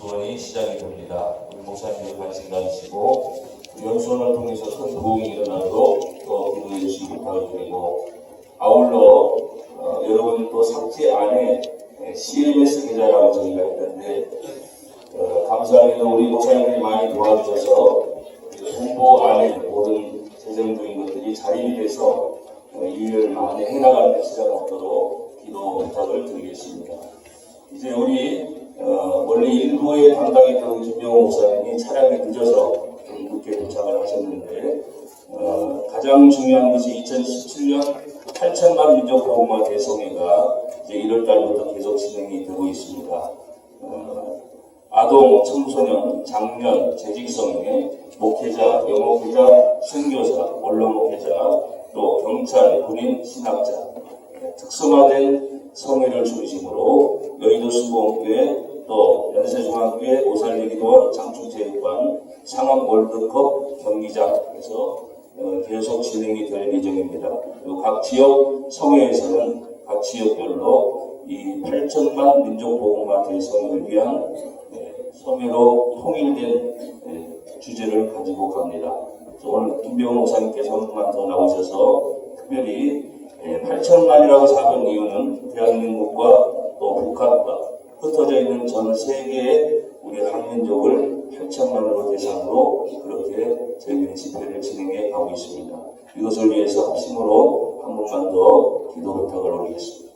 주원이 시작이 됩니다. 우리 목사님들 관심 가지시고 연수원을 통해서 큰 도움이 일어나도록 또 기도해 주시기 부탁을 드리고 아울러 어, 여러분 또 삭제 안에 에, CMS 계좌라고 저희가 했는데 어, 감사하게도 우리 목사님들이 많이 도와주셔서 홍보 안에 모든 재정적인 것들이 자립이 돼서 어, 일을 많이 해나가는 시간 없도록 기도 부탁을 드리겠습니다. 이제 우리 어, 원래 일부에 담당했던 김병호 목사님이 차량이 늦어서 좀 늦게 도착을 하셨는데 어, 가장 중요한 것이 2017년 8천만 민족 보호마 대성회가 이제 1월 달부터 계속 진행이 되고 있습니다. 어, 아동, 청소년, 장년, 재직성에 목회자, 영목회자, 선교사, 원로 목회자, 또 경찰, 군인, 신학자, 네, 특성화된 성회를 중심으로 여의도 수봉교회 또 연세중앙교회 오살리기도원 장충체육관 상암 월드컵 경기장에서 어, 계속 진행이 될 예정입니다. 각 지역 성회에서는 각 지역별로 이 8천만 민족보호마 대성을 위한 예, 성회로 통일된 예, 주제를 가지고 갑니다. 오늘 김병호 목사님께서 한 분만 더 나오셔서 특별히 8천만이라고 잡은 이유는 대한민국과 또 북한과 흩어져 있는 전 세계의 우리 한민족을 8천만으로 대상으로 그렇게 저희들이 집회를 진행해 가고 있습니다. 이것을 위해서 합심으로 한 번만 더 기도 부탁을 올리겠습니다.